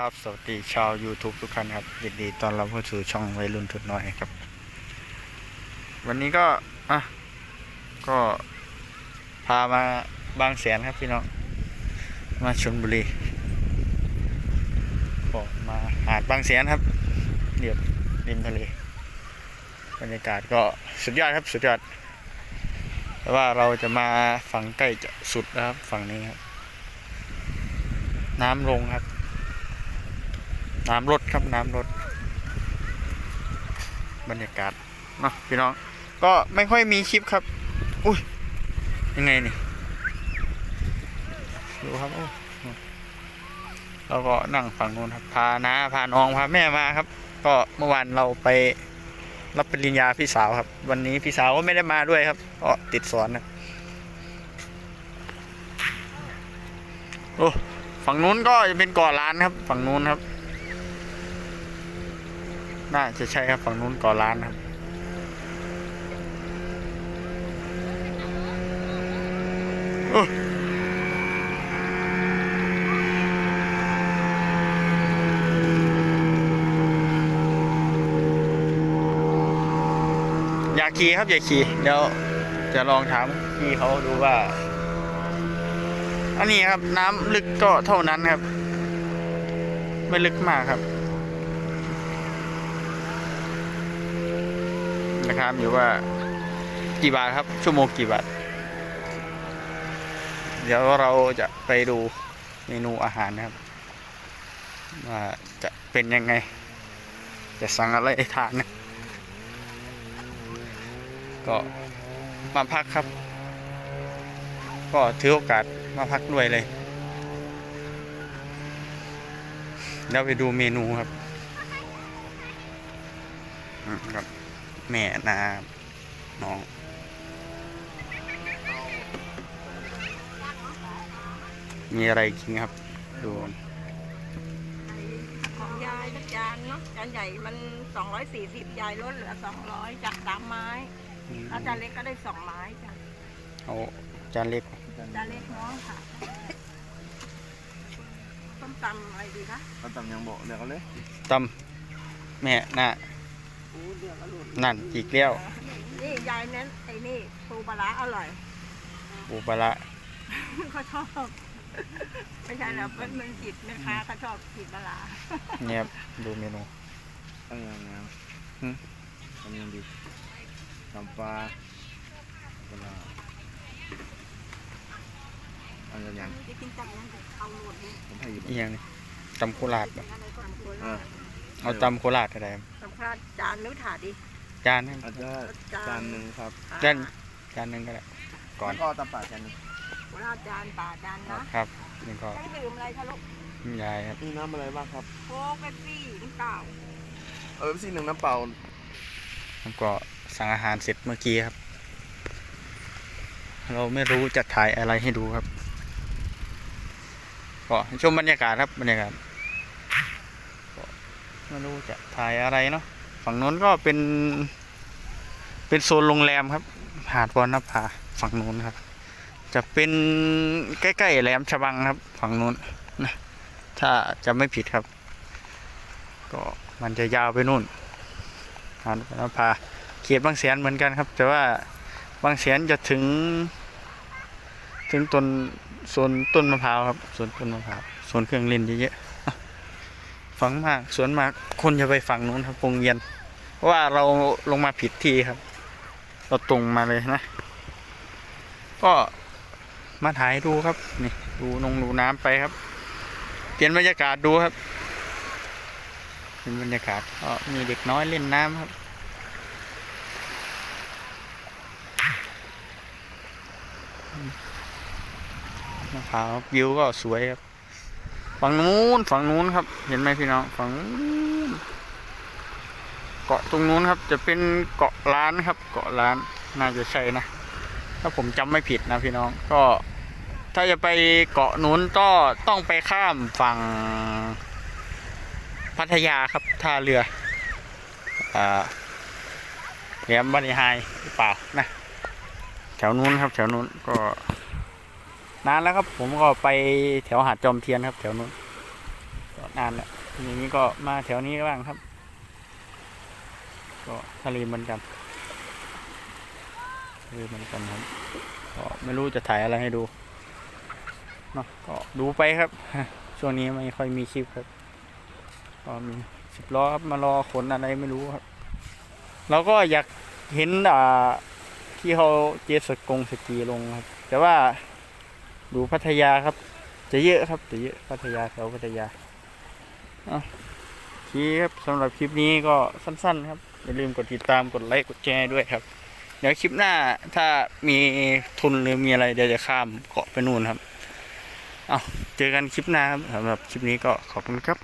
ครับสวัสดีชาว YouTube ทุกท่านครับยินดีตอนรับเข้าสู่ช่องวัยรุ่นทุนน้อยครับ วันนี้ก็อะก็พามาบางแสนครับพี่น้อง มาชนบุรีก็มาหาดบางแสนครับเรียบริมทะเลบรรยากาศก็สุดยอดครับสุดยอดแต่ว่าเราจะมาฝั่งใกล้จะสุดแล้วครับฝั่งนี้ครับ น้ำลงครับ น้ำลดครับน้ำลดบรรยากาศเนาะพี่น้อง ก็ไม่ค่อยมีคลิปครับ อุ้ยยังไงนี่ดูครับโอ้เราก็นั่งฝั่งนู้นครับ พาน้าพาน้องพาแม่มาครับ ก็เมื่อวานเราไปรับปริญญาพี่สาวครับ วันนี้พี่สาวก็ไม่ได้มาด้วยครับก็ติดสอนนะโอ้ฝั่งนู้นก็จะเป็นก่อร้านครับ ฝั่งนู้นครับ น่าจะใช่ครับฝั่งนู้นก่อร้านครับอ้อยากขี่ครับอยากขี่เดี๋ยวจะลองถามพี่เขาดูว่า อันนี้ครับน้ำลึกก็เท่านั้นครับ ไม่ลึกมากครับ นะครับอยู่ว่ากี่บาทครับ ชั่วโมงกี่บาท เดี๋ยวเราจะไปดูเมนูอาหารนะครับว่าจะเป็นยังไง จะสั่งอะไรทานนะก็มาพักครับ ก็ถือโอกาสมาพักด้วยเลยแล้วไปดูเมนูครับอืมครับ แม่นาน้อง มีอะไรกินครับ ดู ของยายนะจานเนาะจานใหญ่มัน240ยายลดเหลือ200จากสามไม้แล้วจานเล็กก็ได้สองไม้จ้ะเอาจานเล็กจานเล็กน้องค่ะต้มตำอะไรดีคะเราตำยังบอกเดี๋ยวเขาเลยตำแม่น่ะ นั่นอีกแล้วนี่ยายเน้นไอ้นี่ปูปลาร้าอร่อยปูปลาร้าเขาชอบไม่ใช่แล้วเป็นมันจิตแม่ค้าเขาชอบจิตปลาร้าเนี่ยครับดูเมนูตั้งยังไงหืมตำยังดีตำปลาปลาเอาอย่างยังจะกินจังนั้นเอาหมดเลยผมให้อยู่อีกอย่างหนึงตำโคราชบ่อะไรก่อนโคเอราอชเอาตำโคราชอะไรครับสำ คัญจานนิ้วถาดดิจานนึงอาจจะจานหนึ่งครับจานจานหนึงก็ได้ก่อนก็ตำปลาจานหนึงโคราชจานป่าจานนะครับนี่ก็ให้ดื่มอะไรคะลูกยายครับมีน้ำอะไรบ้างครับโค้กเป๊ปซี่น้ำเปล่าเออซี่หนึ่งน้ำเปล่าแล้วก็สั่งอาหารเสร็จเมื่อกี้ครับ เราไม่รู้จะถ่ายอะไรให้ดูครับก็ชมบรรยากาศครับบรรยากาศก็ ไม่รู้จะถ่ายอะไรเนาะฝั่งนู้นก็เป็น เป็นโซนโรงแรมครับ หาดวอนนภาฝั่งนู้นครับ จะเป็นใกล้ๆแหลมฉบังครับ ฝั่งนู้นนะถ้าจะไม่ผิดครับ ก็มันจะยาวไปนู่นหาดวอนนภาเขตบางแสนเหมือนกันครับ แต่ว่าบางแสนจะถึง ถึงต้นโซนต้นมะพร้าวครับสวนต้นมะพร้าวสวนเครื่องเล่นเยอะๆอะ ฝังมากสวนมากคนจะไปฝั่งนู้นครับวงเวียนว่าเราลงมาผิดที่ครับ เราตรงมาเลยนะ ก็มาถ่ายดูครับ นี่ดูนงดูน้ำไปครับ เปลี่ยนบรรยากาศดูครับเป็นบรรยากาศก็มีเด็กน้อยเล่นน้ำครับมะพร้าววิวก็สวยครับ ฝั่งนู้นฝั่งนู้นครับ เห็นไหมพี่น้องฝั่งเกาะตรงนู้นครับ จะเป็นเกาะล้านครับ เกาะล้านน่าจะใช่นะถ้าผมจำไม่ผิดนะพี่น้องก็ ถ้าจะไปเกาะนู้นก็ต้องไปข้ามฝั่งพัทยาครับท่าเรืออ่าแหลมบานิไฮหรือเปล่านะแถวนู้นครับ แถวนู้นก็ นานแล้วครับ ผมก็ไปแถวหาดจอมเทียนครับ แถวนู้นก็นานแล้วอย่างนี้ก็มาแถวนี้บ้างครับ ก็ทะเลเหมือนกันทะเลเหมือนกันครับก็ไม่รู้จะถ่ายอะไรให้ดูเนาะก็ดูไปครับ ช่วงนี้ไม่ค่อยมีคลิปครับก็มีสิบล้อครับมารอขนอะไรไม่รู้ครับเราก็อยากเห็นอ่าที่เขาเจสกงสกีลงครับ แต่ว่า ดูพัทยาครับ จะเยอะครับจะเยอะพัทยาแถวพัทยาอะทีครับสำหรับคลิปนี้ก็สั้น ๆ ครับ อย่าลืมกดติดตามกดไลค์กดแชร์ด้วยครับ เดี๋ยวคลิปหน้าถ้ามีทุนหรือมีอะไรเดี๋ยวจะข้ามเกาะไปนู่นครับ เอาเจอกันคลิปหน้าครับสำหรับคลิปนี้ก็ขอบคุณครับ